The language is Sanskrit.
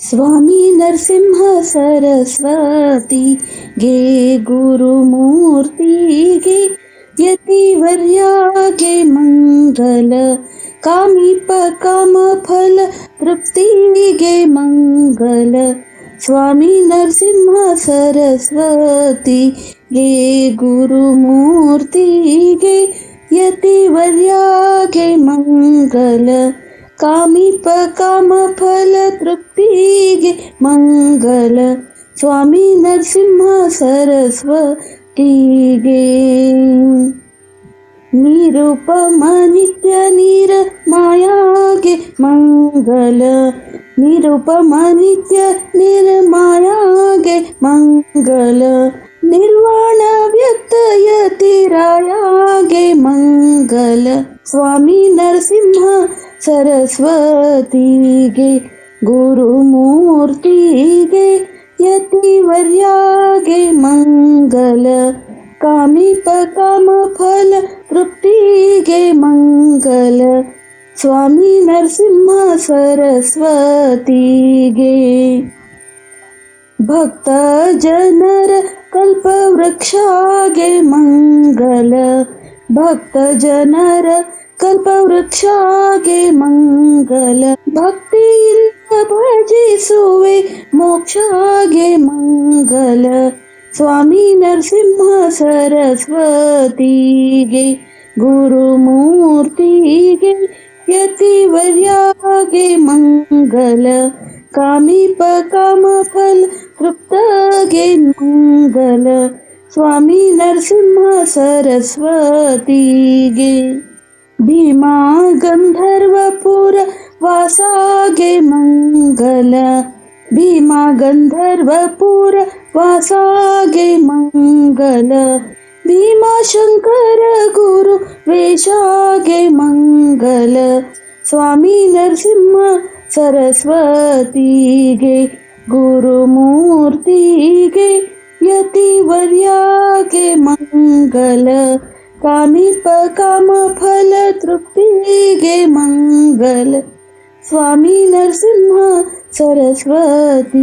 स्वामी नरसिंह सरस्वती गे गुरुमूर्ति गे यतिवर्या गे मङ्गल कामिप कामफल तृप्ति गे मङ्गल। स्वामी नरसिंह सरस्वती गे गुरुमूर्ति गे यतिवर्या गे मङ्गल कामिप कामफल तृप्तिगे मङ्गल स्वामी नरसिंह सरस्वतीगे। निरुपम नित्य निर मायागे मङ्गल। निरुपम नित्य निर्मायागे मङ्गल। निर्वाण व्यक्तयतिरायागे मङ्गल स्वामी नरसिंह सरस्वतीगे गुरुमूर्तिगे यतिवर्यागे मङ्गल कामिप कमफल तृप्तिगे मङ्गल स्वामी नरसिंह सरस्वतीगे। भक्तजनर कल्पवृक्षागे मङ्गल भक्तजनर ಕಲ್ಪವೃಕ್ಷಾಗೆ ಮಂಗಲ ಭಕ್ತಿಯಿಂದ ಭಜಿಸುವೆ ಮೋಕ್ಷಾಗೆ ಮಂಗಲ ಸ್ವಾಮಿ ನರಸಿಂಹ ಸರಸ್ವತಿಗೆ ಗುರುಮೂರ್ತಿಗೆ ಯತಿವರ್ಯಾಗೆ ಮಂಗಲ ಕಾಮಿಪ ಕಾಮಫಲ ತೃಪ್ತಗೆ ಮಂಗಲ स्वामी नरसिंह सरस्वतीगे भीमा गन्धर्वपुर वासागे मङ्गल। भीमा गन्धर्वपुर वासागे मङ्गल। भीमा शङ्कर गुरु वेशागे मङ्गल। स्वामी नरसिंह सरस्वतीगे गुरुमूर्तिगे यतिवर्यागे मङ्गल कामिप कामफल तृप्तिगे मङ्गल स्वामी नरसिंह सरस्वतीगे